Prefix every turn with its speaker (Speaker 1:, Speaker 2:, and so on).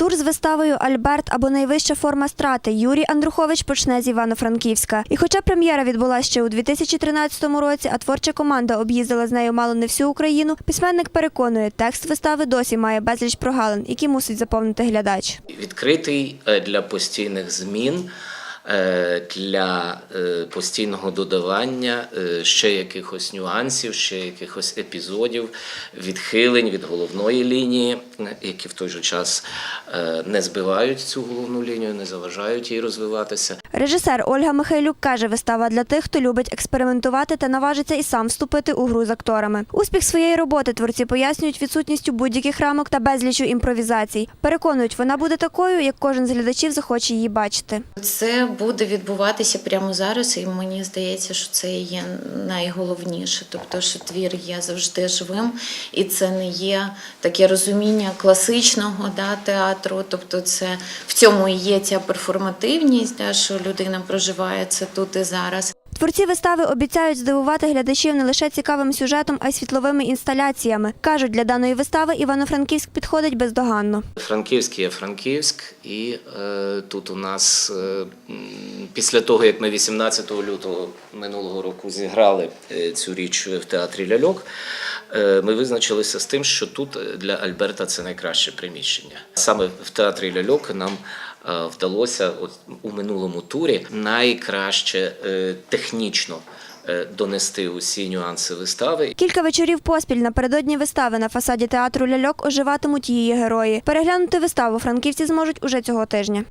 Speaker 1: Тур з виставою Альберт або найвища форма страти Юрій Андрухович почне з Івано-Франківська. І хоча прем'єра відбулася ще у 2013 році, а творча команда об'їздила з нею мало не всю Україну, письменник переконує, текст вистави досі має безліч прогалин, які мусить заповнити глядач.
Speaker 2: відкритий е, для постійних змін, для е, постійного додавання е, ще якихось нюансів, ще якихось епізодів, відхилень від головної лінії, е, які в той же час е, не збивають цю головну лінію, не заважають їй розвиватися.
Speaker 1: Режисер Ольга Михайлюк каже, вистава для тих, хто любить експериментувати та наважиться і сам вступити у гру з акторами. Успіх своєї роботи творці пояснюють відсутністю будь-яких рамок та безлічу імпровізацій. Переконують, вона буде такою, як кожен з глядачів захоче її бачити.
Speaker 3: Це буде відбуватися прямо зараз, і мені здається, що це є найголовніше. Тобто, що твір є завжди живим, і це не є таке розуміння класичного да, театру. Тобто, це в цьому і є ця перформативність, да, що людина проживає це тут і зараз.
Speaker 1: Творці вистави обіцяють здивувати глядачів не лише цікавим сюжетом, а й світловими інсталяціями. Кажуть, для даної вистави Івано-Франківськ підходить бездоганно.
Speaker 2: Франківськ є Франківськ, і е, тут у нас е, після того, як ми 18 лютого минулого року зіграли е, цю річ в театрі Ляльок, ми визначилися з тим, що тут для Альберта це найкраще приміщення. Саме в театрі Ляльок нам е, вдалося от, у минулому турі найкраще е, технічно е, донести усі нюанси вистави
Speaker 1: Кілька вечорів поспіль напередодні вистави на фасаді театру Ляльок оживатимуть її герої. Переглянути виставу франківці зможуть уже цього тижня.